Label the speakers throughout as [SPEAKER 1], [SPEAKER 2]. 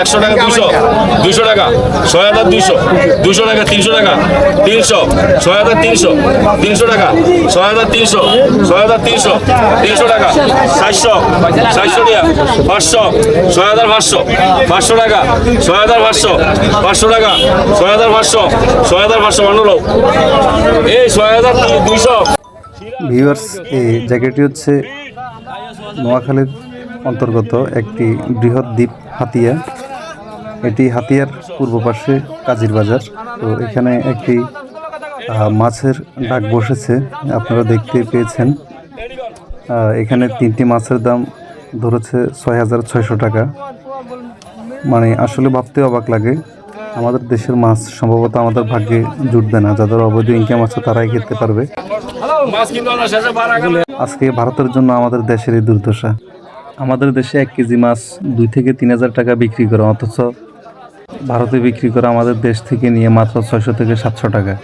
[SPEAKER 1] একশো টাকা, দুশো। দুশো টাকা। ছয় হাজার দুশো। দুশো টাকা, তিনশো টাকা। তিনশো। ছয় হাজার তিনশো। তিনশো টাকা। ছয় হাজার তিনশো। ছয় হাজার তিনশো। তিনশো টাকা। চারশো চারশো টাকা পাঁচশো। ছয় হাজার পাঁচশো। পাঁচশো টাকা। ছয় হাজার পাঁচশো। পাঁচশো টাকা। ছয় হাজার পাঁচশো। ছয় হাজার পাঁচশো মানুষ এই ছয় হাজার দুইশো।
[SPEAKER 2] ভিউয়ার্স, এই জায়গাটি হচ্ছে নোয়াখালীর অন্তর্গত একটি বৃহৎ দ্বীপ। হাতিয়া। এটি হাতিয়ার পূর্ব পাশে কাজির বাজার। তো এখানে একটি মাছের ডাক বসেছে আপনারা দেখতে পেয়েছেন। এখানে তিনটি মাছের দাম ধরেছে ছয় হাজার ছয়শো টাকা। মানে আসলে ভাবতে অবাক লাগে আমাদের দেশের মাছ সম্ভবত আমাদের ভাগ্যে জুটবে না। যাদের অবৈধ ইনকাম আছে তারাই খেতে পারবে। আজকে ভারতের জন্য আমাদের দেশের এই দুর্দশা। আমাদের দেশে এক কেজি মাছ দুই থেকে তিন হাজার টাকা বিক্রি করে, অথচ ভারতে বিক্রি করে আমাদের দেশ থেকে নিয়ে মাত্র ছয়শো থেকে সাতশো টাকা।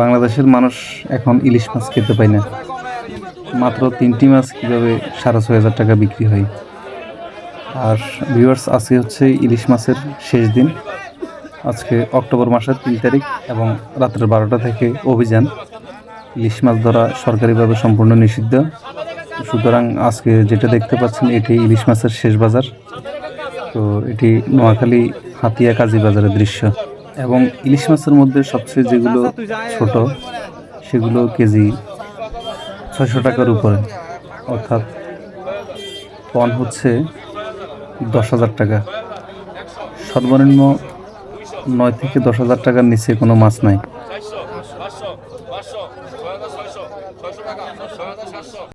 [SPEAKER 2] বাংলাদেশের মানুষ এখন ইলিশ মাছ খেতে পায় না। মাত্র তিনটি মাছ কীভাবে সাড়ে ছয় হাজার টাকা বিক্রি হয়? আর ভিউয়ার্স আজকে হচ্ছে ইলিশ মাছের শেষ দিন। আজকে অক্টোবর মাসের তিন তারিখ এবং রাত্রের বারোটা থেকে অভিযান। ইলিশ মাছ ধরা সরকারিভাবে সম্পূর্ণ নিষিদ্ধ। সুতরাং আজকে যেটা দেখতে পাচ্ছেন, এটি ইলিশ মাছের শেষ বাজার। তো এটি নোয়াখালী হাতিয়া কাজী বাজারের দৃশ্য। এবং ইলিশ মাছের মধ্যে সবচেয়ে যেগুলো ছোট, সেগুলো কেজি ছয়শো টাকার উপরে। অর্থাৎ পন হচ্ছে দশ হাজার টাকা। সর্বনিম্ন নয় থেকে দশ হাজার টাকার নিচে কোনো মাছ নাই।